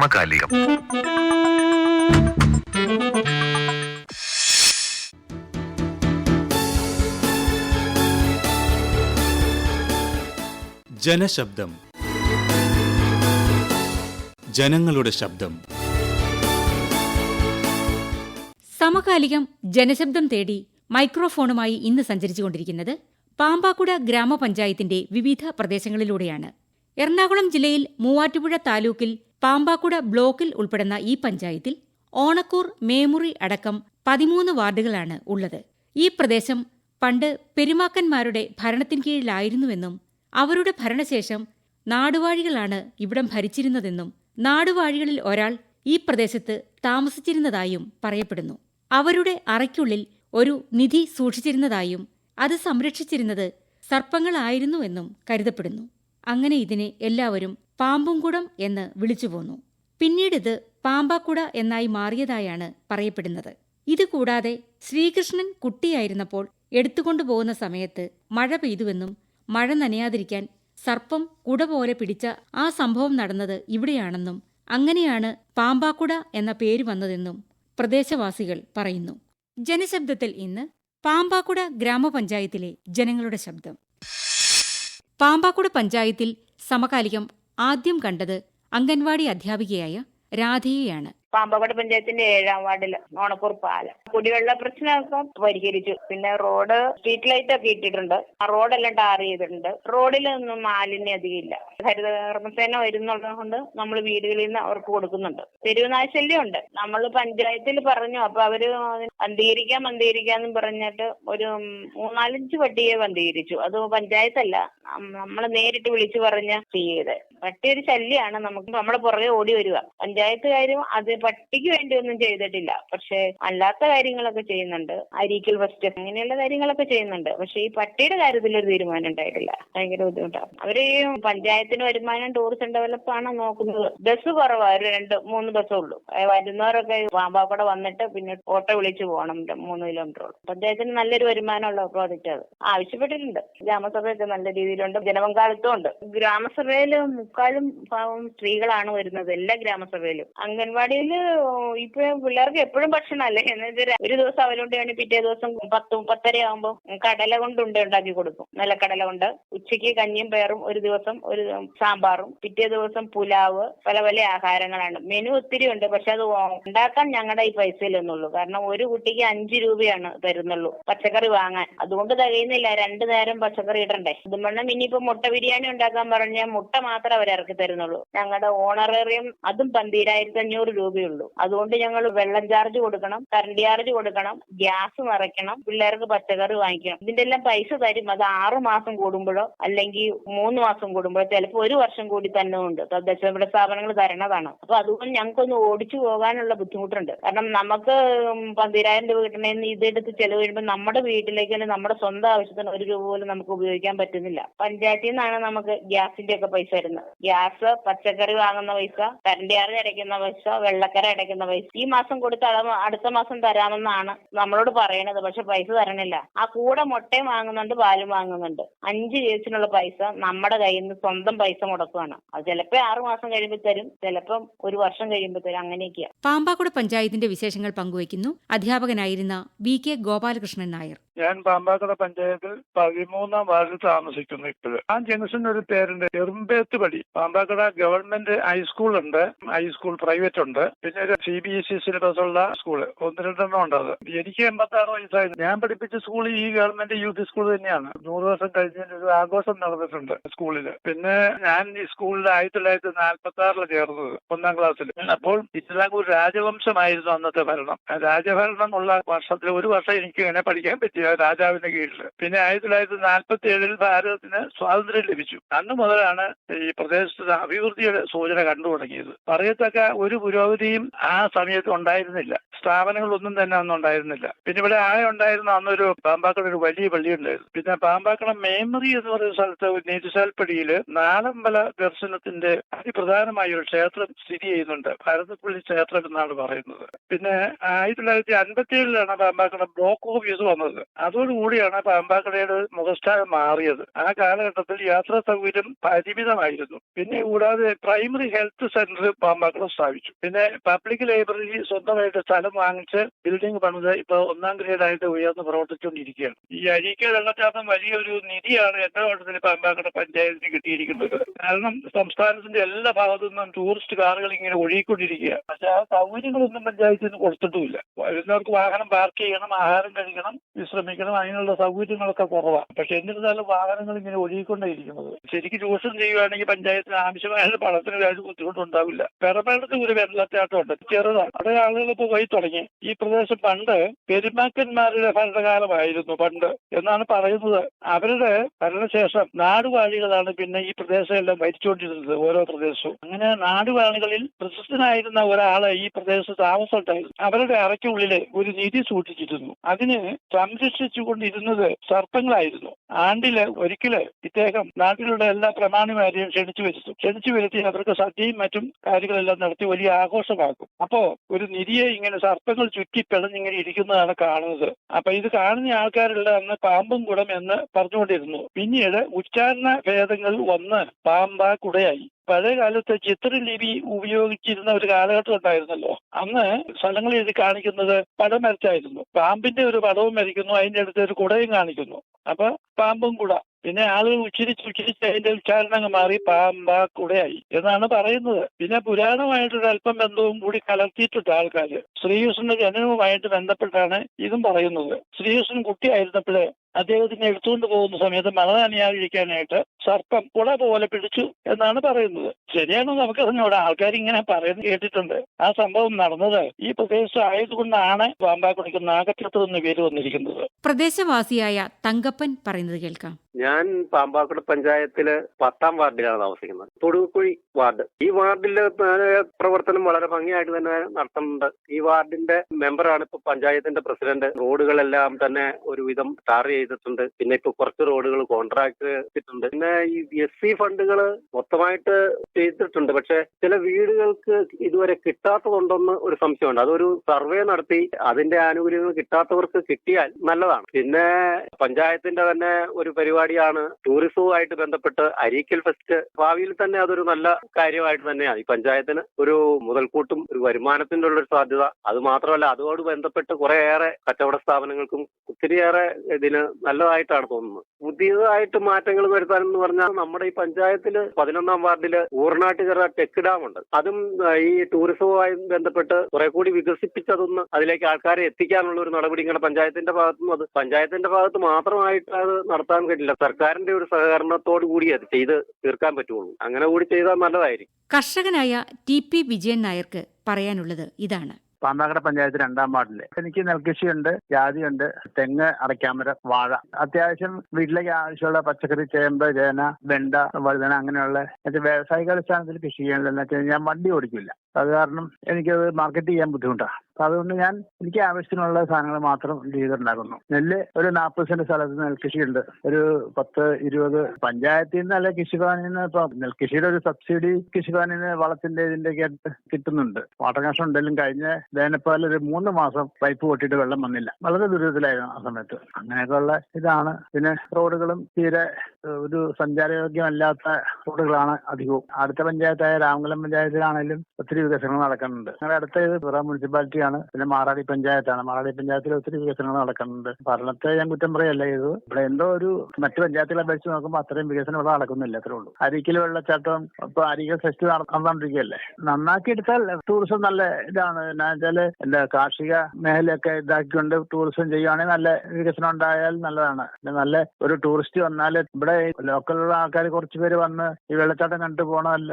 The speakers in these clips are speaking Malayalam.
സമകാലികം. ജനശബ്ദം. ജനങ്ങളുടെ ശബ്ദം. സമകാലികം ജനശബ്ദം തേടി മൈക്രോഫോണുമായി ഇന്ന് സഞ്ചരിച്ചുകൊണ്ടിരിക്കുന്നത് പാമ്പാക്കുട ഗ്രാമപഞ്ചായത്തിന്റെ വിവിധ പ്രദേശങ്ങളിലൂടെയാണ്. എറണാകുളം ജില്ലയിൽ മൂവാറ്റുപുഴ താലൂക്കിൽ പാമ്പാക്കുട ബ്ലോക്കിൽ ഉൾപ്പെടുന്ന ഈ പഞ്ചായത്തിൽ ഓണക്കൂർ മേമുറി അടക്കം പതിമൂന്ന് വാർഡുകളാണ് ഉള്ളത്. ഈ പ്രദേശം പണ്ട് പെരുമാക്കന്മാരുടെ ഭരണത്തിൻ കീഴിലായിരുന്നുവെന്നും അവരുടെ ഭരണശേഷം നാടുവാഴികളാണ് ഇവിടം ഭരിച്ചിരുന്നതെന്നും നാടുവാഴികളിൽ ഒരാൾ ഈ പ്രദേശത്ത് താമസിച്ചിരുന്നതായും പറയപ്പെടുന്നു. അവരുടെ അറയ്ക്കുള്ളിൽ ഒരു നിധി സൂക്ഷിച്ചിരുന്നതായും അത് സംരക്ഷിച്ചിരുന്നത് സർപ്പങ്ങളായിരുന്നുവെന്നും കരുതപ്പെടുന്നു. അങ്ങനെ ഇതിനെ എല്ലാവരും പാമ്പുംകുടം എന്ന് വിളിച്ചു പോന്നു. പിന്നീടിത് പാമ്പാക്കുട എന്നായി മാറിയതായാണ് പറയപ്പെടുന്നത്. ഇതുകൂടാതെ ശ്രീകൃഷ്ണൻ കുട്ടിയായിരുന്നപ്പോൾ എടുത്തുകൊണ്ടുപോകുന്ന സമയത്ത് മഴ പെയ്തുവെന്നും മഴ നനയാതിരിക്കാൻ സർപ്പം കുട പോലെ പിടിച്ച ആ സംഭവം നടന്നത് ഇവിടെയാണെന്നും അങ്ങനെയാണ് പാമ്പാക്കുട എന്ന പേര് വന്നതെന്നും പ്രദേശവാസികൾ പറയുന്നു. ജനശബ്ദത്തിൽ ഇന്ന് പാമ്പാക്കുട ഗ്രാമപഞ്ചായത്തിലെ ജനങ്ങളുടെ ശബ്ദം. പാമ്പാക്കുട പഞ്ചായത്തിൽ സമകാലികം ആദ്യം കണ്ടത് അംഗൻവാടി അധ്യാപികയായ രാധയെയാണ്. പാമ്പക്കോട് പഞ്ചായത്തിന്റെ ഏഴാം വാർഡിൽ ഓണക്കൂർ പാലം. കുടിവെള്ള പ്രശ്നമൊക്കെ പരിഹരിച്ചു. പിന്നെ റോഡ് സ്ട്രീറ്റ് ലൈറ്റ് ഒക്കെ ഇട്ടിട്ടുണ്ട്. ആ റോഡെല്ലാം ടാർ ചെയ്തിട്ടുണ്ട്. റോഡിലൊന്നും മാലിന്യം അധികം ഇല്ല ഹരിത കർമ്മസേന വരുന്നുള്ളത് കൊണ്ട് നമ്മൾ വീടുകളിൽ നിന്ന് അവർക്ക് കൊടുക്കുന്നുണ്ട്. തെരുവുനാശല്യം ഉണ്ട് നമ്മൾ പഞ്ചായത്തിൽ പറഞ്ഞു അപ്പൊ അവർ അന്തീകരിക്കാം എന്ന് പറഞ്ഞിട്ട് ഒരു മൂന്നാലഞ്ച് പട്ടിയെ അന്തീകരിച്ചു. അത് പഞ്ചായത്തല്ല. നമ്മൾ നേരിട്ട് വിളിച്ചു പറഞ്ഞ ചെയ്ത് പട്ടി ഒരു ശല്യമാണ് നമുക്ക് നമ്മുടെ പുറകെ ഓടി വരിക. പഞ്ചായത്തുകാരും അത് പട്ടിക്ക് വേണ്ടി ഒന്നും ചെയ്തിട്ടില്ല. പക്ഷെ അല്ലാത്ത കാര്യങ്ങളൊക്കെ ചെയ്യുന്നുണ്ട്. അരീക്കൽ ഫസ്റ്റ് അങ്ങനെയുള്ള കാര്യങ്ങളൊക്കെ ചെയ്യുന്നുണ്ട്. പക്ഷെ ഈ പട്ടിയുടെ കാര്യത്തിൽ ഒരു തീരുമാനം ഉണ്ടായിട്ടില്ല. ഭയങ്കര ബുദ്ധിമുട്ടാണ്. അവർ ഈ പഞ്ചായത്തിന് വരുമാനം ടൂറിസം ഡെവലപ്പ് ആണ് നോക്കുന്നത്? ബസ് കുറവാ. ഒരു രണ്ട് മൂന്ന് ബസ്സേ ഉള്ളൂ. വരുന്നവരൊക്കെ പാമ്പാക്കൂടെ വന്നിട്ട് പിന്നെ ഓട്ടോ വിളിച്ചു പോകണം. മൂന്ന് കിലോമീറ്റർ പഞ്ചായത്തിന് നല്ലൊരു വരുമാനമുള്ള പ്രോജക്റ്റ് അത്. ആവശ്യപ്പെട്ടിട്ടുണ്ട്. ഗ്രാമസഭയൊക്കെ നല്ല രീതിയിലുണ്ട്. ജനപങ്കാളിത്തം ഉണ്ട്. ഗ്രാമസഭയിൽ മുക്കാലും പാവം സ്ത്രീകളാണ് വരുന്നത്. എല്ലാ ഗ്രാമസഭയിലും. അംഗൻവാടിയിൽ ഇപ്പൊ പിള്ളേർക്ക് എപ്പോഴും ഭക്ഷണമല്ലേ? എന്നുവെച്ചാൽ ഒരു ദിവസം അവരുണ്ടാണ് പിറ്റേ ദിവസം പത്ത് പത്തര ആകുമ്പോൾ കടല കൊണ്ട് ഉണ്ട ഉണ്ടാക്കി കൊടുക്കും. നിലക്കടല കൊണ്ട്. ഉച്ചയ്ക്ക് കഞ്ഞിയും പയറും ഒരു ദിവസം ഒരു സാമ്പാറും. പിറ്റേ ദിവസം പുലാവ് പല പല ആഹാരങ്ങളാണ്. മെനു ഒത്തിരി ഉണ്ട്. പക്ഷെ അത് ഉണ്ടാക്കാൻ ഞങ്ങളുടെ ഈ പൈസയിലൊന്നുള്ളൂ കാരണം ഒരു കുട്ടിക്ക് അഞ്ച് രൂപയാണ് തരുന്നുള്ളൂ പച്ചക്കറി വാങ്ങാൻ. അതുകൊണ്ട് തികയുന്നില്ല. രണ്ടു നേരം പച്ചക്കറി ഇടണ്ടേ? ഇതുമണ്ണം ഇനിയിപ്പോ മുട്ട ബിരിയാണി ഉണ്ടാക്കാൻ പറഞ്ഞാൽ മുട്ട മാത്രം അവർ ഇറക്കി തരുന്നുള്ളൂ. ഞങ്ങളുടെ ഓണറേറിയം അതും പന്തിരായിരത്തി അഞ്ഞൂറ് രൂപയുള്ളൂ അതുകൊണ്ട് ഞങ്ങൾ വെള്ളം ചാർജ് കൊടുക്കണം കറണ്ട് ചാർജ് കൊടുക്കണം ഗ്യാസ് നിറയ്ക്കണം പിള്ളേർക്ക് പച്ചക്കറി വാങ്ങിക്കണം. ഇതിന്റെ എല്ലാം പൈസ തരും. അത് ആറു മാസം കൂടുമ്പോഴോ അല്ലെങ്കിൽ മൂന്ന് മാസം കൂടുമ്പോഴോ ചിലപ്പോൾ ഒരു വർഷം കൂടി തന്നെ ഉണ്ട്. തദ്ദേശ സ്വയംഭരണ സ്ഥാപനങ്ങൾ തരണതാണ്. അപ്പൊ അതുകൊണ്ട് ഞങ്ങൾക്കൊന്ന് ഓടിച്ചു പോകാനുള്ള ബുദ്ധിമുട്ടുണ്ട്. കാരണം നമുക്ക് പന്തിരായിരം രൂപ കിട്ടണമെന്ന് ഇതെടുത്ത് ചെലവ് കഴിയുമ്പോൾ നമ്മുടെ വീട്ടിലേക്ക് അല്ലെങ്കിൽ നമ്മുടെ സ്വന്തം ആവശ്യത്തിന് ഒരു രൂപ പോലും നമുക്ക് ഉപയോഗിക്കാൻ പറ്റുന്നില്ല. പഞ്ചായത്തിൽ നിന്നാണ് നമുക്ക് ഗ്യാസിന്റെ ഒക്കെ പൈസ വരുന്നത്. ഗ്യാസ് പച്ചക്കറി വാങ്ങുന്ന പൈസ കറണ്ട് ചാർജ് അടയ്ക്കുന്ന പൈസ വെള്ളക്കര അടയ്ക്കുന്ന പൈസ. ഈ മാസം കൊടുത്ത അടുത്ത മാസം തരാമെന്നാണ് നമ്മളോട് പറയണത്. പക്ഷെ പൈസ തരണില്ല. ആ കൂടെ മുട്ടയും വാങ്ങുന്നുണ്ട് പാലും വാങ്ങുന്നുണ്ട്. അഞ്ച് കേസിനുള്ള പൈസ നമ്മുടെ കയ്യിൽ നിന്ന് സ്വന്തം പൈസ മുടക്കുകയാണ് അത് ചിലപ്പോ ആറു മാസം കഴിയുമ്പോൾ തരും ചിലപ്പം ഒരു വർഷം കഴിയുമ്പോൾ തരും. അങ്ങനെയൊക്കെയാണ് പാമ്പാക്കുട പഞ്ചായത്തിന്റെ വിശേഷങ്ങൾ പങ്കുവയ്ക്കുന്നു. അധ്യാപകനായിരുന്ന വി കെ ഗോപാലകൃഷ്ണൻ നായർ. ഞാൻ പാമ്പാക്കട പഞ്ചായത്തിൽ പതിമൂന്നാം വാർഡിൽ താമസിക്കുന്നു ഇപ്പോൾ ആ ജംഗ്ഷന് ഒരു പേരുണ്ട്. എറുമ്പേത്ത് പടി. പാമ്പാക്കട ഗവൺമെന്റ് ഹൈസ്കൂൾ ഉണ്ട്. ഹൈസ്കൂൾ പ്രൈവറ്റ് ഉണ്ട്. പിന്നെ ഒരു C B S E syllabus ഉള്ള സ്കൂൾ ഒന്ന് രണ്ടെണ്ണം ഉണ്ട് അത്. എനിക്ക് എൺപത്തി ആറ് വയസ്സായി ഞാൻ പഠിപ്പിച്ച സ്കൂൾ ഈ ഗവൺമെന്റ് യു പി സ്കൂൾ തന്നെയാണ്. നൂറ് വർഷം കഴിഞ്ഞതിന് ഒരു ആഘോഷം നടന്നിട്ടുണ്ട് സ്കൂളിൽ പിന്നെ ഞാൻ ഈ സ്കൂളിൽ ആയിരത്തി തൊള്ളായിരത്തി നാൽപ്പത്തി ആറിൽ ചേർന്നത് ഒന്നാം ക്ലാസ്സിൽ അപ്പോൾ ഇസ്ലാംകൂർ രാജവംശമായിരുന്നു അന്നത്തെ ഭരണം. രാജഭരണം ഉള്ള വർഷത്തിൽ ഒരു വർഷം എനിക്ക് ഇങ്ങനെ പഠിക്കാൻ പറ്റിയ രാജാവിന്റെ കീഴിൽ പിന്നെ ആയിരത്തി തൊള്ളായിരത്തി നാൽപ്പത്തി ഏഴിൽ ഭാരതത്തിന് സ്വാതന്ത്ര്യം ലഭിച്ചു. അന്ന് മുതലാണ് ഈ പ്രദേശത്ത് അഭിവൃദ്ധിയുടെ സൂചന കണ്ടു തുടങ്ങിയത്. പറയത്തക്ക ഒരു പുരോഗതിയും ആ സമയത്ത് ഉണ്ടായിരുന്നില്ല. സ്ഥാപനങ്ങളൊന്നും തന്നെ അന്ന് ഉണ്ടായിരുന്നില്ല. പിന്നെ ഇവിടെ ആകെ ഉണ്ടായിരുന്ന അന്നൊരു പാമ്പാക്കട ഒരു വലിയ പള്ളി ഉണ്ടായിരുന്നു. പിന്നെ പാമ്പാക്കട മേമറി എന്ന് പറയുന്ന സ്ഥലത്ത് നീതിശാൽപ്പടിയിൽ നാളമ്പല ദർശനത്തിന്റെ അതിപ്രധാനമായ ഒരു ക്ഷേത്രം സ്ഥിതി ചെയ്യുന്നുണ്ട്. ഭാരതപ്പള്ളി ക്ഷേത്രം എന്നാണ് പറയുന്നത്. പിന്നെ ആയിരത്തി തൊള്ളായിരത്തി അൻപത്തി ഏഴിലാണ് പാമ്പാക്കട ബ്ലോക്ക് ഓഫീസ് വന്നത്. അതോടുകൂടിയാണ് പാമ്പാക്കടയുടെ മുഖസ്ഥാനം മാറിയത്. ആ കാലഘട്ടത്തിൽ യാത്രാ സൗകര്യം പരിമിതമായിരുന്നു. പിന്നെ കൂടാതെ പ്രൈമറി ഹെൽത്ത് സെന്റർ പാമ്പാക്കട സ്ഥാപിച്ചു. പിന്നെ പബ്ലിക് ലൈബ്രറി സ്വന്തമായിട്ട് സ്ഥലം വാങ്ങിച്ച് ബിൽഡിംഗ് പണിത് ഇപ്പൊ ഒന്നാം ഗ്രേഡായിട്ട് ഉയർന്ന് പ്രവർത്തിച്ചുകൊണ്ടിരിക്കുകയാണ്. ഈ അരീക്ക വെള്ളച്ചാട്ടം വലിയൊരു നിധിയാണ് എന്റെ വട്ടത്തിൽ പാമ്പാക്കട പഞ്ചായത്തിന് കിട്ടിയിരിക്കുന്നത്. കാരണം സംസ്ഥാനത്തിന്റെ എല്ലാ ഭാഗത്തു നിന്നും ടൂറിസ്റ്റ് കാറുകൾ ഇങ്ങനെ ഒഴുകിക്കൊണ്ടിരിക്കുക പക്ഷെ ആ സൗകര്യങ്ങളൊന്നും പഞ്ചായത്തിന് കൊടുത്തിട്ടുമില്ല. വരുന്നവർക്ക് വാഹനം പാർക്ക് ചെയ്യണം ആഹാരം കഴിക്കണം വിശ്രമിക്കണം അതിനുള്ള സൗകര്യങ്ങളൊക്കെ കുറവാണ് പക്ഷെ എന്നിരുന്നാലും വാഹനങ്ങൾ ഇങ്ങനെ ഒഴുകിക്കൊണ്ടേയിരിക്കുന്നത്. ശരിക്കും ചൂഷണം ചെയ്യുകയാണെങ്കിൽ പഞ്ചായത്തിന് ആവശ്യമായ പണത്തിന് കാര്യം ബുദ്ധിമുട്ടുണ്ടാവില്ല പെറമേടത്ത് ഒരു വെള്ളച്ചാട്ടമുണ്ട് ചെറുതാണ്. അവിടെ ആളുകൾ ഇപ്പോൾ പോയി തുടങ്ങി. ഈ പ്രദേശം പണ്ട് പെരുമാക്കന്മാരുടെ ഭരണകാലമായിരുന്നു പണ്ട് എന്നാണ് പറയുന്നത്. അവരുടെ ഭരണശേഷം നാടുവാഴികളാണ് പിന്നെ ഈ പ്രദേശമെല്ലാം ഭരിച്ചുകൊണ്ടിരുന്നത് ഓരോ പ്രദേശവും. അങ്ങനെ നാടുവാഴികളിൽ പ്രശസ്തനായിരുന്ന ഒരാൾ ഈ പ്രദേശത്ത് താമസം ഉണ്ടായിരുന്നു അവരുടെ അറയ്ക്കുള്ളിലെ ഒരു നിധി സൂക്ഷിച്ചിരുന്നു. അതിന് സംരക്ഷിച്ചുകൊണ്ടിരുന്നത് സർപ്പങ്ങളായിരുന്നു. ആണ്ടിൽ ഒരിക്കൽ ഇദ്ദേഹം നാട്ടിലുള്ള എല്ലാ പ്രമാണിമാരെയും ക്ഷണിച്ചു വരുത്തും. ക്ഷണിച്ചു വരുത്തി അവർക്ക് സദ്യയും മറ്റും കാര്യങ്ങളെല്ലാം നടത്തി വലിയ ആഘോഷമാക്കും. അപ്പോ ഒരു നിരിയെ ഇങ്ങനെ സർപ്പങ്ങൾ ചുറ്റി പിളഞ്ഞിങ്ങനെ ഇരിക്കുന്നതാണ് കാണുന്നത്. അപ്പൊ ഇത് കാണുന്ന ആൾക്കാരെല്ലാം അന്ന് പാമ്പും കുടം എന്ന് പറഞ്ഞുകൊണ്ടിരുന്നു. പിന്നീട് ഉച്ചാരണ ഭേദങ്ങൾ വന്ന് പാമ്പ കുടയായി. പഴയ കാലത്ത് ചിത്രലിപി ഉപയോഗിച്ചിരുന്ന ഒരു കാലഘട്ടം ഉണ്ടായിരുന്നല്ലോ. അന്ന് സ്ഥലങ്ങൾ എഴുതി കാണിക്കുന്നത് പടം വരച്ചായിരുന്നു. പാമ്പിന്റെ ഒരു പടവും വരയ്ക്കുന്നു അതിന്റെ അടുത്ത് ഒരു കുടയും കാണിക്കുന്നു. അപ്പൊ പാമ്പും കുട. പിന്നെ ആളുകൾ ഉച്ചരിച്ച് ഉച്ചരിച്ച് അതിന്റെ ഉച്ചാരണം മാറി പാമ്പ കുടയായി എന്നാണ് പറയുന്നത്. പിന്നെ പുരാണമായിട്ടൊരു അല്പം ബന്ധവും കൂടി കലർത്തിയിട്ടുണ്ട് ആൾക്കാർ ശ്രീകൃഷ്ണന്റെ ജനനവുമായിട്ട് ബന്ധപ്പെട്ടാണ് ഇതും പറയുന്നത്. ശ്രീകൃഷ്ണൻ കുട്ടിയായിരുന്നപ്പോഴേ അദ്ദേഹത്തിനെ എടുത്തുകൊണ്ട് പോകുന്ന സമയത്ത് മഴ നനയാതിരിക്കാനായിട്ട് സർപ്പം കുട പോലെ പിടിച്ചു എന്നാണ് പറയുന്നത്. ശരിയാണോ നമുക്ക് അതിനോട് ആൾക്കാർ ഇങ്ങനെ പറയുന്നത് കേട്ടിട്ടുണ്ട്. ആ സംഭവം നടന്നത് ഈ പ്രദേശത്ത് ആയതുകൊണ്ടാണ് പാമ്പാക്കുടിക്ക് നാഗക്ഷേത്രം എന്ന പേര് വന്നിരിക്കുന്നത്. പ്രദേശവാസിയായ തങ്കപ്പൻ പറയുന്നത് കേൾക്കാം. ഞാൻ പാമ്പാക്കുട പഞ്ചായത്തിൽ പത്താം വാർഡിലാണ് താമസിക്കുന്നത്. തൊടുകുഴി വാർഡ്. ഈ വാർഡിലെ പ്രവർത്തനം വളരെ ഭംഗിയായിട്ട് തന്നെ നടത്തുന്നുണ്ട്. ഈ വാർഡിന്റെ മെമ്പറാണ് ഇപ്പൊ പഞ്ചായത്തിന്റെ പ്രസിഡന്റ്. റോഡുകളെല്ലാം തന്നെ ഒരുവിധം ടാർ ചെയ്തിട്ടുണ്ട്. പിന്നെ ഇപ്പൊ കുറച്ച് റോഡുകൾ കോൺട്രാക്ട് ചെയ്തിട്ടുണ്ട്. പിന്നെ ഈ എസ് സി ഫണ്ടുകൾ മൊത്തമായിട്ട് ചെയ്തിട്ടുണ്ട്. പക്ഷെ ചില വീടുകൾക്ക് ഇതുവരെ കിട്ടാത്തതുണ്ടെന്ന് ഒരു സംശയമുണ്ട്. അതൊരു സർവേ നടത്തി അതിന്റെ ആനുകൂല്യങ്ങൾ കിട്ടാത്തവർക്ക് കിട്ടിയാൽ നല്ലതാണ്. പിന്നെ പഞ്ചായത്തിന്റെ തന്നെ ഒരു പരിപാടിയാണ് ടൂറിസവുമായിട്ട് ബന്ധപ്പെട്ട് അരീക്കൽ ഫെസ്റ്റ്. ഭാവിയിൽ തന്നെ അതൊരു നല്ല കാര്യമായിട്ട് തന്നെയാണ്. ഈ പഞ്ചായത്തിന് ഒരു മുതൽക്കൂട്ടും ഒരു വരുമാനത്തിന്റെ ഉള്ള സാധ്യത. അത് മാത്രമല്ല അതോട് ബന്ധപ്പെട്ട് കുറേയേറെ കച്ചവട സ്ഥാപനങ്ങൾക്കും ഒത്തിരിയേറെ ഇതിന് നല്ലതായിട്ടാണ് തോന്നുന്നത്. പുതിയതായിട്ട് മാറ്റങ്ങൾ വരുത്താൻ എന്ന് പറഞ്ഞാൽ നമ്മുടെ ഈ പഞ്ചായത്തിൽ പതിനൊന്നാം വാർഡിൽ ഊർനാട്ടുകര ടെക്ക് ഡാം ഉണ്ട്. അതും ഈ ടൂറിസവുമായി ബന്ധപ്പെട്ട് കുറെ കൂടി വികസിപ്പിച്ചതൊന്ന് അതിലേക്ക് ആൾക്കാരെ എത്തിക്കാനുള്ള ഒരു നടപടി ഇങ്ങനെ പഞ്ചായത്തിന്റെ ഭാഗത്തുനിന്ന് അത് പഞ്ചായത്തിന്റെ ഭാഗത്ത് മാത്രമായിട്ട് അത് നടത്താൻ കഴിയില്ല. സർക്കാരിന്റെ ഒരു സഹകരണത്തോടു കൂടി അത് ചെയ്ത് തീർക്കാൻ പറ്റുള്ളൂ. അങ്ങനെ കൂടി ചെയ്താൽ നല്ലതായിരിക്കും. കർഷകനായ ടി പി വിജയൻ നായർക്ക് പറയാനുള്ളത് ഇതാണ്. പാമ്പാക്കട പഞ്ചായത്ത് രണ്ടാം വാർഡിൽ. എനിക്ക് നെൽകൃഷിയുണ്ട് ജാതിയുണ്ട് തെങ്ങ് അടയ്ക്കാമരം വാഴ. അത്യാവശ്യം വീട്ടിലേക്ക് ആവശ്യമുള്ള പച്ചക്കറി ചേമ്പ് ചേന വെണ്ട വഴുതന അങ്ങനെയുള്ള വ്യാവസായിക അടിസ്ഥാനത്തിൽ കൃഷി ചെയ്യാനുള്ള ഞാൻ വണ്ടി ഓടിക്കില്ല. അത് കാരണം എനിക്കത് മാർക്കറ്റ് ചെയ്യാൻ ബുദ്ധിമുട്ടാണ് അപ്പൊ അതുകൊണ്ട് ഞാൻ എനിക്ക് ആവശ്യത്തിനുള്ള സാധനങ്ങൾ മാത്രം ചെയ്തുണ്ടാക്കുന്നു നെല്ല് ഒരു നാൽപ്പത് സെന്റ് സ്ഥലത്ത് നെൽകൃഷിയുണ്ട്. ഒരു പത്ത് ഇരുപത് പഞ്ചായത്തിൽ നിന്ന് അല്ലെ കൃഷിഭവനിൽ നിന്ന് ഇപ്പൊ നെൽകൃഷിയുടെ ഒരു സബ്സിഡി കൃഷിഭവനിൽ നിന്ന് വളത്തിന്റെ ഇതിന്റെ ഒക്കെ ആയിട്ട് കിട്ടുന്നുണ്ട്. വാട്ടർ കണക്ഷൻ ഉണ്ടെങ്കിലും കഴിഞ്ഞ വേനൽപ്പാലിൽ ഒരു മൂന്ന് മാസം പൈപ്പ് പൊട്ടിയിട്ട് വെള്ളം വന്നില്ല. വളരെ ദുരിതത്തിലായിരുന്നു ആ സമയത്ത്. അങ്ങനെയൊക്കെയുള്ള ഇതാണ്. പിന്നെ റോഡുകളും തീരെ ഒരു സഞ്ചാരയോഗ്യമല്ലാത്ത റോഡുകളാണ് അധികവും. അടുത്ത പഞ്ചായത്തായ രാമംഗലം പഞ്ചായത്തിലാണെങ്കിലും ഒത്തിരി വികസനങ്ങൾ നടക്കുന്നുണ്ട്. ഞങ്ങളുടെ അടുത്ത ഇത് പിറ മുനിസിപ്പാലിറ്റിയാണ് പിന്നെ മാറാടി പഞ്ചായത്താണ്. മാറാടി പഞ്ചായത്തിൽ ഒത്തിരി വികസനങ്ങൾ നടക്കുന്നുണ്ട്. ഭരണത്തെ ഞാൻ കുറ്റം പറയല്ല ഇത്. ഇവിടെ എന്തോ ഒരു മറ്റു പഞ്ചായത്തുകളെ അപേക്ഷിച്ച് നോക്കുമ്പോൾ അത്രയും വികസനം ഇവിടെ നടക്കുന്നില്ല അത്രേ ഉള്ളൂ. അരിക്കൽ വെള്ളച്ചാട്ടം ഇപ്പൊ അരിക്കൽ ഫെസ്റ്റ് നടന്നുകൊണ്ടിരിക്കുകയല്ലേ നന്നാക്കി എടുത്താൽ ടൂറിസം നല്ല ഇതാണ്. എന്നാ വെച്ചാൽ എന്താ കാർഷിക മേഖലയൊക്കെ ഇതാക്കിക്കൊണ്ട് ടൂറിസം ചെയ്യുകയാണെങ്കിൽ നല്ല വികസനം ഉണ്ടായാൽ നല്ലതാണ്. നല്ല ഒരു ടൂറിസ്റ്റ് വന്നാൽ ഇവിടെ ലോക്കലുള്ള ആൾക്കാർ കുറച്ച് പേര് വന്ന് ഈ വെള്ളച്ചാട്ടം കണ്ടു പോകണമല്ല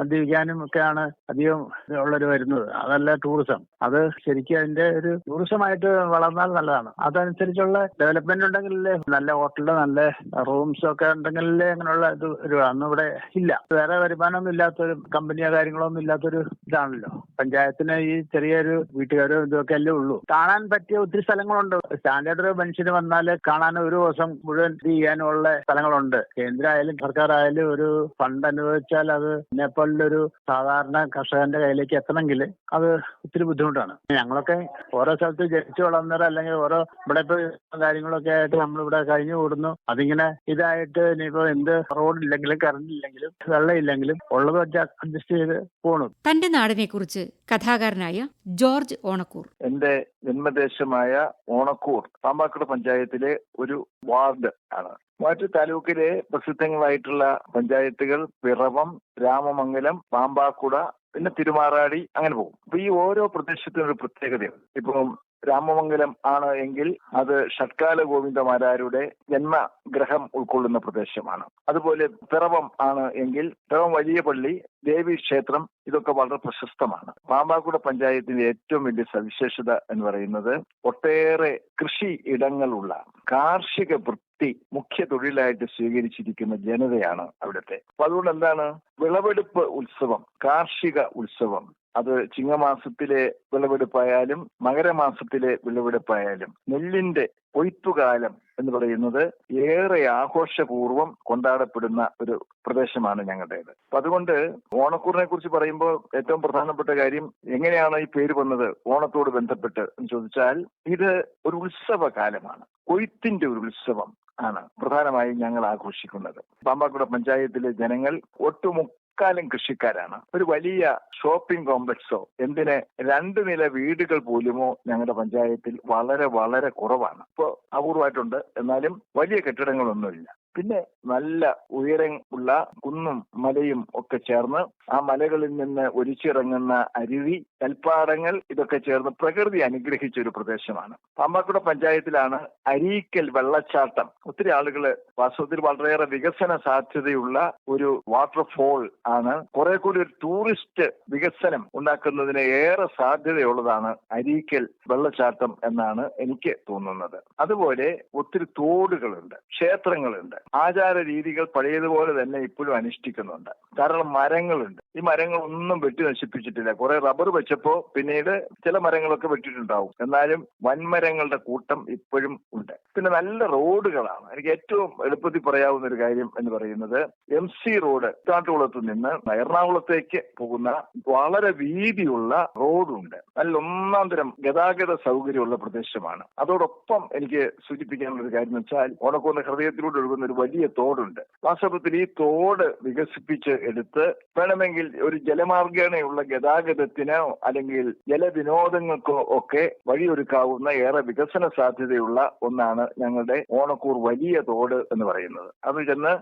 മദ്യപിക്കാനും ഒക്കെയാണ് അധികം ഉള്ളവർ വരുന്നത്. അതല്ല ടൂറിസം. അത് ശരിക്കും അതിന്റെ ഒരു ടൂറിസമായിട്ട് വളർന്നാൽ നല്ലതാണ്. അതനുസരിച്ചുള്ള ഡെവലപ്മെന്റ് ഉണ്ടെങ്കിൽ നല്ല ഹോട്ടലിൽ നല്ല റൂംസ് ഒക്കെ ഉണ്ടെങ്കിൽ അങ്ങനെയുള്ള ഇത് ഒരു അന്ന് ഇവിടെ ഇല്ല. വേറെ വരുമാനമൊന്നും ഇല്ലാത്തൊരു കമ്പനിയോ കാര്യങ്ങളോ ഒന്നും ഇല്ലാത്തൊരു ഇതാണല്ലോ. പഞ്ചായത്തിന് ഈ ചെറിയൊരു വീട്ടുകാരോ ഇതൊക്കെ അല്ലേ ഉള്ളൂ. കാണാൻ പറ്റിയ ഒത്തിരി സ്ഥലങ്ങളുണ്ട്. സ്റ്റാൻഡേർഡ് ഒരു മനുഷ്യന് വന്നാൽ കാണാൻ ഒരു ദിവസം മുഴുവൻ ചെയ്യാനുള്ള സ്ഥലങ്ങളുണ്ട്. കേന്ദ്ര ആയാലും സർക്കാർ ആയാലും ഒരു ഫണ്ട് അനുവദിച്ചാൽ അത് നേപ്പാളിലൊരു സാധാരണ കർഷകന്റെ കയ്യിലേക്ക് എത്തണമെങ്കിൽ അത് ഒത്തിരി ബുദ്ധിമുട്ടാണ്. ഞങ്ങളൊക്കെ ഓരോ സ്ഥലത്ത് ജനിച്ചു വളർന്നവർ അല്ലെങ്കിൽ ഓരോ ഇവിടെ ഇപ്പൊ കാര്യങ്ങളൊക്കെ ആയിട്ട് നമ്മളിവിടെ കഴിഞ്ഞു കൂടുന്നു. അതിങ്ങനെ ഇതായിട്ട് ഇനിയിപ്പോ എന്ത് റോഡ് ഇല്ലെങ്കിലും കറണ്ട് ഇല്ലെങ്കിലും വെള്ളം ഇല്ലെങ്കിലും ഉള്ളത് വെച്ച് അഡ്ജസ്റ്റ് ചെയ്ത് പോണു. തന്റെ നാടിനെ കുറിച്ച് കഥാകാരനായ ജോർജ് ഓണക്കൂർ. എന്റെ ജന്മദേശമായ ഓണക്കൂർ പാമ്പാക്കട് പഞ്ചായത്തിലെ ഒരു വാർഡ് ആണ്. മറ്റു താലൂക്കിലെ പ്രസിദ്ധങ്ങളായിട്ടുള്ള പഞ്ചായത്തുകൾ പിറവം രാമമംഗലം പാമ്പാക്കുട പിന്നെ തിരുമാറാടി അങ്ങനെ പോകും. അപ്പൊ ഈ ഓരോ പ്രദേശത്തിനും ഒരു പ്രത്യേകതയുണ്ട് ഇപ്പം രാമമംഗലം ആണ് എങ്കിൽ അത് ഷട്കാല ഗോവിന്ദമാരാരുടെ ജന്മഗ്രഹം ഉൾക്കൊള്ളുന്ന പ്രദേശമാണ്. അതുപോലെ പിറവം ആണ് എങ്കിൽ പിറവം വലിയ പള്ളി ദേവി ക്ഷേത്രം ഇതൊക്കെ വളരെ പ്രശസ്തമാണ്. പാമ്പാക്കുട പഞ്ചായത്തിന്റെ ഏറ്റവും വലിയ സവിശേഷത എന്ന് പറയുന്നത് ഒട്ടേറെ കൃഷി ഇടങ്ങളുള്ള കാർഷിക വൃത്തി മുഖ്യ തൊഴിലായിട്ട് സ്വീകരിച്ചിരിക്കുന്ന ജനതയാണ് അവിടുത്തെ. അപ്പൊ അതുകൊണ്ട് എന്താണ്? വിളവെടുപ്പ് ഉത്സവം കാർഷിക ഉത്സവം. അത് ചിങ്ങമാസത്തിലെ വിളവെടുപ്പായാലും മകരമാസത്തിലെ വിളവെടുപ്പായാലും നെല്ലിന്റെ കൊയ്ത്തുകാലം എന്ന് പറയുന്നത് ഏറെ ആഘോഷപൂർവം കൊണ്ടാടപ്പെടുന്ന ഒരു പ്രദേശമാണ് ഞങ്ങളുടേത്. അപ്പൊ അതുകൊണ്ട് ഓണക്കൂറിനെ കുറിച്ച് പറയുമ്പോൾ ഏറ്റവും പ്രധാനപ്പെട്ട കാര്യം എങ്ങനെയാണ് ഈ പേര് വന്നത്? ഓണത്തോട് ബന്ധപ്പെട്ട് എന്ന് ചോദിച്ചാൽ ഇത് ഒരു ഉത്സവ കാലമാണ് കൊയ്ത്തിന്റെ ഒരു ഉത്സവം. ആണ് പ്രധാനമായും ഞങ്ങൾ ആഘോഷിക്കുന്നത്. പാമ്പാക്കുട പഞ്ചായത്തിലെ ജനങ്ങൾ ഒട്ടുമുക്ക മുക്കാലും കൃഷിക്കാരാണ്. ഒരു വലിയ ഷോപ്പിംഗ് കോംപ്ലക്സോ എന്തിന് രണ്ട് നില വീടുകൾ പോലുമോ ഞങ്ങളുടെ പഞ്ചായത്തിൽ വളരെ വളരെ കുറവാണ്. ഇപ്പോൾ അപൂർവമായിട്ടുണ്ട്. എന്നാലും വലിയ കെട്ടിടങ്ങളൊന്നുമില്ല. പിന്നെ നല്ല ഉയരം ഉള്ള കുന്നും മലയും ഒക്കെ ചേർന്ന് ആ മലകളിൽ നിന്ന് ഒലിച്ചിറങ്ങുന്ന അരുവി കൽപ്പാടങ്ങൾ ഇതൊക്കെ ചേർന്ന് പ്രകൃതി അനുഗ്രഹിച്ച ഒരു പ്രദേശമാണ്. പാമ്പാക്കുട പഞ്ചായത്തിലാണ് അരീക്കൽ വെള്ളച്ചാട്ടം. ഒത്തിരി ആളുകൾ വാസ്തവത്തിൽ വളരെയേറെ വികസന സാധ്യതയുള്ള ഒരു വാട്ടർഫോൾ ആണ്. കുറെ കൂടി ഒരു ടൂറിസ്റ്റ് വികസനം ഉണ്ടാക്കുന്നതിന് ഏറെ സാധ്യതയുള്ളതാണ് അരീക്കൽ വെള്ളച്ചാട്ടം എന്നാണ് എനിക്ക് തോന്നുന്നത്. അതുപോലെ ഒത്തിരി തോടുകളുണ്ട് ക്ഷേത്രങ്ങളുണ്ട്. ആചാര രീതികൾ പഴയതുപോലെ തന്നെ ഇപ്പോഴും അനുഷ്ഠിക്കുന്നുണ്ട്. കാരണം മരങ്ങളുണ്ട്. ഈ മരങ്ങൾ ഒന്നും വെട്ടി നശിപ്പിച്ചിട്ടില്ല. കുറെ റബ്ബർ വെച്ചപ്പോ പിന്നീട് ചില മരങ്ങളൊക്കെ വെട്ടിയിട്ടുണ്ടാവും. എന്നാലും വൻമരങ്ങളുടെ കൂട്ടം ഇപ്പോഴും ഉണ്ട്. പിന്നെ നല്ല റോഡുകളാണ്. എനിക്ക് ഏറ്റവും എളുപ്പത്തിൽ പറയാവുന്ന ഒരു കാര്യം എന്ന് പറയുന്നത് എം സി റോഡ് കാട്ടുകുളത്ത് നിന്ന് എറണാകുളത്തേക്ക് പോകുന്ന വളരെ വീതിയുള്ള റോഡുണ്ട്. നല്ല ഒന്നാം തരം ഗതാഗത സൗകര്യമുള്ള പ്രദേശമാണ്. അതോടൊപ്പം എനിക്ക് സൂചിപ്പിക്കാനുള്ള ഒരു കാര്യം വെച്ചാൽ ഓണക്കൂറിന്റെ ഹൃദയത്തിലൂടെ ഒഴുകുന്ന ഒരു വലിയ തോടുണ്ട്. വാസ്തവത്തിൽ ഈ തോട് വികസിപ്പിച്ച് എടുത്ത് വേണമെങ്കിൽ ഒരു ജലമാർഗേണയുള്ള ഗതാഗതത്തിനോ അല്ലെങ്കിൽ ജലവിനോദങ്ങൾക്കോ ഒക്കെ വഴിയൊരുക്കാവുന്ന ഏറെ വികസന സാധ്യതയുള്ള ഒന്നാണ് ഞങ്ങളുടെ ഓണക്കൂർ വലിയ തോട് എന്ന് പറയുന്നത്. അത് ചെന്ന്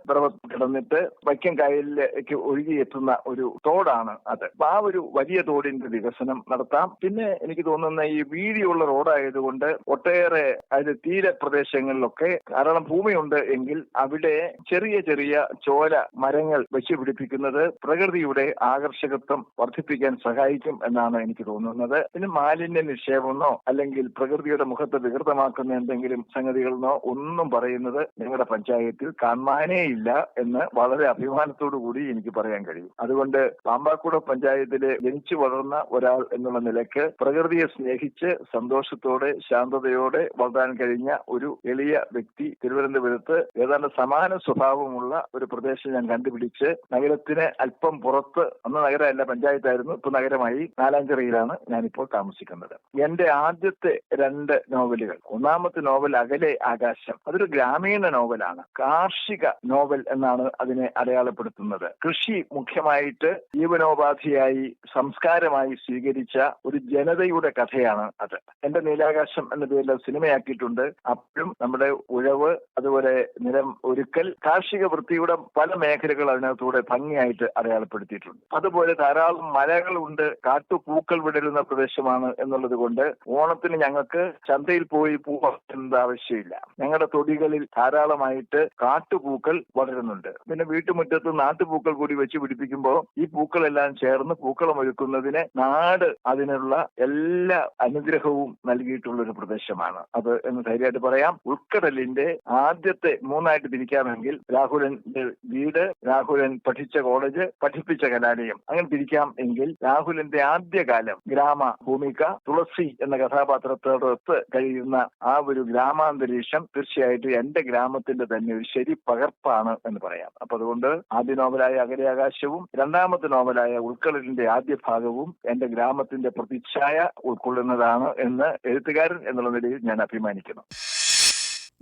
കിടന്നിട്ട് വൈക്കം കായലിലേക്ക് ഒഴുകിയെത്തുന്ന ഒരു തോടാണ് അത്. ആ ഒരു വലിയ തോടിന്റെ വികസനം നടത്താം. പിന്നെ എനിക്ക് തോന്നുന്ന ഈ വീതിയുള്ള റോഡായതുകൊണ്ട് ഒട്ടേറെ അതിന്റെ തീരപ്രദേശങ്ങളിലൊക്കെ ധാരാളം ഭൂമിയുണ്ട് എങ്കിൽ അവിടെ ചെറിയ ചെറിയ ചോല മരങ്ങൾ വെച്ചുപിടിപ്പിക്കുന്നത് പ്രകൃതിയുടെ ആകർഷകത്വം വർദ്ധിപ്പിക്കാൻ സഹായിക്കും എന്നാണ് എനിക്ക് തോന്നുന്നത്. പിന്നെ മാലിന്യ നിക്ഷേപമെന്നോ അല്ലെങ്കിൽ പ്രകൃതിയുടെ മുഖത്ത് വികൃതമാക്കുന്ന എന്തെങ്കിലും സംഗതികളെന്നോ ഒന്നും പറയുന്നത് ഞങ്ങളുടെ പഞ്ചായത്തിൽ കാണാനേ ഇല്ല എന്ന് വളരെ അഭിമാനത്തോടു കൂടി എനിക്ക് പറയാൻ കഴിയും. അതുകൊണ്ട് പാമ്പാക്കുട പഞ്ചായത്തിലെ ജനിച്ചു വളർന്ന ഒരാൾ എന്നുള്ള നിലയ്ക്ക് പ്രകൃതിയെ സ്നേഹിച്ച് സന്തോഷത്തോടെ ശാന്തതയോടെ വളരാൻ കഴിഞ്ഞ ഒരു എളിയ വ്യക്തി തിരുവനന്തപുരത്ത് ഏതാണ്ട് സമാന സ്വഭാവമുള്ള ഒരു പ്രദേശം ഞാൻ കണ്ടുപിടിച്ച് നഗരത്തിന് അല്പം പുറത്ത് അന്ന് നഗരമല്ല പഞ്ചായത്തായിരുന്നു. ഇപ്പൊ നഗരമായി നാലാഞ്ചിറയിലാണ് ഞാനിപ്പോൾ താമസിക്കുന്നത്. എന്റെ ആദ്യത്തെ രണ്ട് നോവലുകൾ ഒന്നാമത്തെ നോവൽ അകലെ ആകാശം അതൊരു ഗ്രാമീണ നോവലാണ്. കാർഷിക നോവൽ എന്നാണ് അതിനെ അടയാളപ്പെടുത്തുന്നത്. കൃഷി മുഖ്യമായിട്ട് ജീവനോപാധിയായി സംസ്കാരമായി സ്വീകരിച്ച ഒരു ജനതയുടെ കഥയാണ് അത്. എന്റെ നീലാകാശം എന്ന പേരിൽ സിനിമയാക്കിയിട്ടുണ്ട്. അപ്പോഴും നമ്മുടെ ഉഴവ് അതുപോലെ നിലം ഒരുക്കൽ കാർഷിക വൃത്തിയുടെ പല മേഖലകൾ അതിനകത്തൂടെ ഭംഗിയായിട്ട് അടയാളപ്പെടുത്തിയിട്ടുണ്ട്. കണ്ടിട്ടുണ്ട് അതുപോലെ ധാരാളം മലകളുണ്ട് കാട്ടുപൂക്കൾ വിടരുന്ന പ്രദേശമാണ് എന്നുള്ളത് കൊണ്ട് ഓണത്തിന് ഞങ്ങൾക്ക് ചന്തയിൽ പോയി പൂ വളർത്തേണ്ട ആവശ്യമില്ല. ഞങ്ങളുടെ തൊടികളിൽ ധാരാളമായിട്ട് കാട്ടുപൂക്കൾ വളരുന്നുണ്ട്. പിന്നെ വീട്ടുമുറ്റത്ത് നാട്ടുപൂക്കൾ കൂടി വെച്ച് പിടിപ്പിക്കുമ്പോൾ ഈ പൂക്കളെല്ലാം ചേർന്ന് പൂക്കളം ഒരുക്കുന്നതിന് നാട് അതിനുള്ള എല്ലാ അനുഗ്രഹവും നൽകിയിട്ടുള്ള ഒരു പ്രദേശമാണ്. അത് എന്ന് ധൈര്യമായിട്ട് പറയാം. ഉൾക്കടലിന്റെ ആദ്യത്തെ മൂന്നായിട്ട് തിരിക്കാമെങ്കിൽ രാഹുലന്റെ വീട് രാഹുലൻ പഠിച്ച കോളേജ് പഠിപ്പിച്ച കലാലയം അങ്ങനെ തിരിക്കാം എങ്കിൽ രാഹുലിന്റെ ആദ്യകാലം ഗ്രാമ ഭൂമിക തുളസി എന്ന കഥാപാത്രത്തോടൊത്ത് കഴിയുന്ന ആ ഒരു ഗ്രാമാന്തരീക്ഷം തീർച്ചയായിട്ടും എന്റെ ഗ്രാമത്തിന്റെ തന്നെ ഒരു ശരി പകർപ്പാണ് എന്ന് പറയാം. അപ്പൊ അതുകൊണ്ട് ആദ്യ നോവലായ അകലെ ആകാശവും രണ്ടാമത്തെ നോവലായ ഉൾക്കടലിന്റെ ആദ്യ ഭാഗവും എന്റെ ഗ്രാമത്തിന്റെ പ്രതിച്ഛായ ഉൾക്കൊള്ളുന്നതാണ് എന്ന് എഴുത്തുകാരൻ എന്നുള്ള നിലയിൽ ഞാൻ അഭിമാനിക്കുന്നു.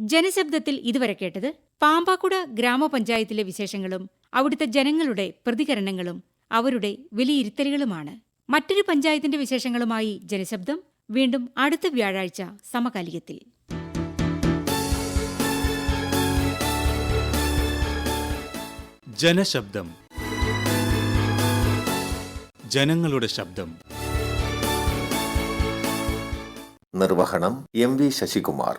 ജനശബ്ദത്തിൽ ഇതുവരെ കേട്ടത് പാമ്പാക്കുട ഗ്രാമപഞ്ചായത്തിലെ വിശേഷങ്ങളും അവിടുത്തെ ജനങ്ങളുടെ പ്രതികരണങ്ങളും അവരുടെ വിലയിരുത്തലുകളുമാണ്. മറ്റൊരു പഞ്ചായത്തിന്റെ വിശേഷങ്ങളുമായി ജനശബ്ദം. വീണ്ടും അടുത്ത വ്യാഴാഴ്ച സമകാലികത്തിൽ. ജനശബ്ദം. ജനങ്ങളുടെ ശബ്ദം. നിർവഹണം എം വി ശശികുമാർ.